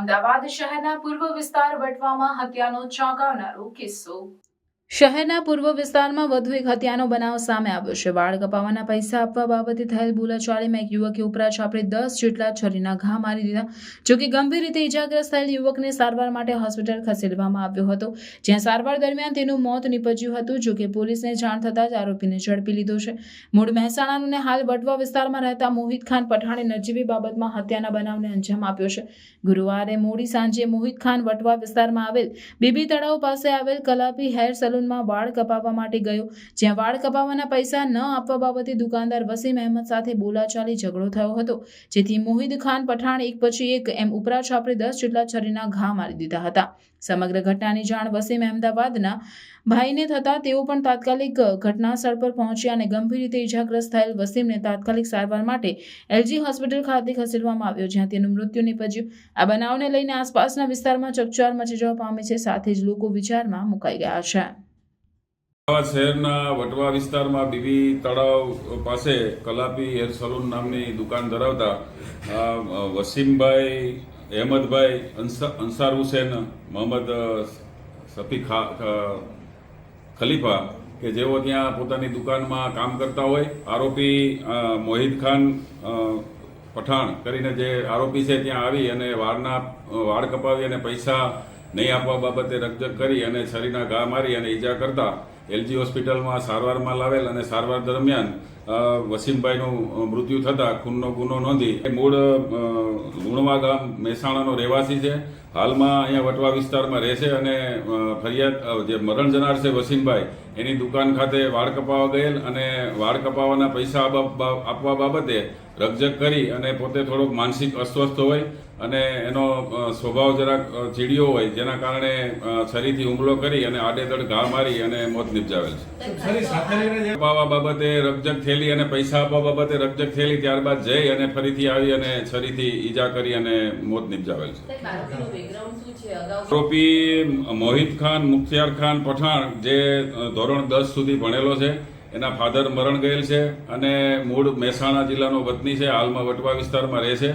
અમદાવાદ શહેરના પૂર્વ વિસ્તાર વટવામાં હત્યાનો ચોંકાવનારો કિસ્સો. શહેરના પૂર્વ વિસ્તારમાં વધુ એક હત્યાનો બનાવ સામે આવ્યો છે. વાળ કપાવવાના પૈસા આપવા બાબતે થયેલ બોલાચાલીમાં એક યુવકે ઉપરા છાપડે દસ જેટલા છરીના ઘા મારી દીધા જોકે ગંભીર રીતે ઇજાગ્રસ્ત થયેલ યુવકને સારવાર માટે હોસ્પિટલ ખસેડવામાં આવ્યો હતો. જ્યાં સારવાર દરમિયાન તેનું મોત નીપજ્યું હતું જોકે પોલીસને જાણ થતાં જ આરોપીને ઝડપી લીધો છે. મૂળ મહેસાણાનું હાલ વટવા વિસ્તારમાં રહેતા મોહિત ખાન પઠાણે નજીવી બાબતમાં હત્યાના બનાવને અંજામ આપ્યો છે. ગુરુવારે મોડી સાંજે મોહિત ખાન વટવા વિસ્તારમાં આવેલ બીબી તળાવ પાસે આવેલ કલાપી હેર સલૂનમાં વાળ કપાવવા માટે ગયો. જ્યાં વાળ કપાવવાના પૈસા ન આપવા બાબતે દુકાનદાર વસીમ અહેમદ સાથે બોલાચાલી ઝઘડો થયો હતો. જેથી મોહિદ ખાન પઠાણ એક પછી એક એમ ઉપરા છાપરે દસ જેટલા છરીના ઘા મારી દીધા હતા. સમગ્ર ઘટનાની જાણ વસીમ અહેમદાબાદના ભાઈને થતાં તેઓ પણ તાત્કાલિક ઘટના સ્થળ પર પહોંચ્યા અને ગંભીર રીતે ઇજાગ્રસ્ત થયેલ વસીમને તાત્કાલિક સારવાર માટે એલજી હોસ્પિટલ ખાતે ખસેડવામાં આવ્યો, જ્યાં તેનું મૃત્યુ નિપજ્યું. આ બનાવને લઈને આસપાસના વિસ્તારમાં ચકચાર મચી જવા પામી છે, સાથે જ લોકો વિચારમાં મુકાઈ ગયા છે. અમદાવાદ શહેરના વટવા વિસ્તારમાં બીબી તળાવ પાસે કલાપી હેર સલૂન નામની દુકાન ધરાવતા વસીમભાઈ, અહેમદભાઈ અંસાર હુસેન, મોહમ્મદ સફી ખલીફા કે જેઓ ત્યાં પોતાની દુકાનમાં કામ કરતા હોય, આરોપી મોહિદ ખાન પઠાણ કરીને જે આરોપી છે ત્યાં આવી અને વાળના વાળ કપાવી અને પૈસા નહીં આપવા બાબતે રકજક કરી અને છરીના ઘા મારી અને ઈજા કરતા એલજી હોસ્પિટલમાં સારવારમાં લાવેલ અને સારવાર દરમિયાન વસીમભાઈનું મૃત્યુ થતાં ખૂનનો ગુનો નોંધી. મૂળ લુણવા ગામ મહેસાણાનો રહેવાસી છે. હાલમાં અહીંયા વટવા વિસ્તારમાં રહે છે અને ફરિયાદ જે મરણ જનાર છે વસીમભાઈ, એની દુકાન ખાતે વાળ કપાવા ગયેલ અને વાળ કપાવવાના પૈસા આપવા બાબતે રકજક કરી અને પોતે થોડોક માનસિક અસ્વસ્થ હોય અને એનો સ્વભાવ જરાક ચીડિયો હોય, જેના કારણે છરીથી હુમલો કરી અને આડેધડ ઘા મારી અને મોત નિપજાવેલ છે. અપાવવા બાબતે રકજક થયેલી અને પૈસા આપવા બાબતે રકજક થયેલી ત્યારબાદ જઈ અને ફરીથી આવી અને છરીથી ઈજા કરી અને મોત નિપજાવેલ છે. આરોપી મોહિત ખાન મુખ્તિયાર ખાન પઠાણ જે ધોરણ દસ સુધી ભણેલો છે એના ફાધર મરણ ગયેલ છે અને મૂળ મહેસાણા જિલ્લાનો વતની છે હાલમાં વટવા વિસ્તારમાં રહે છે.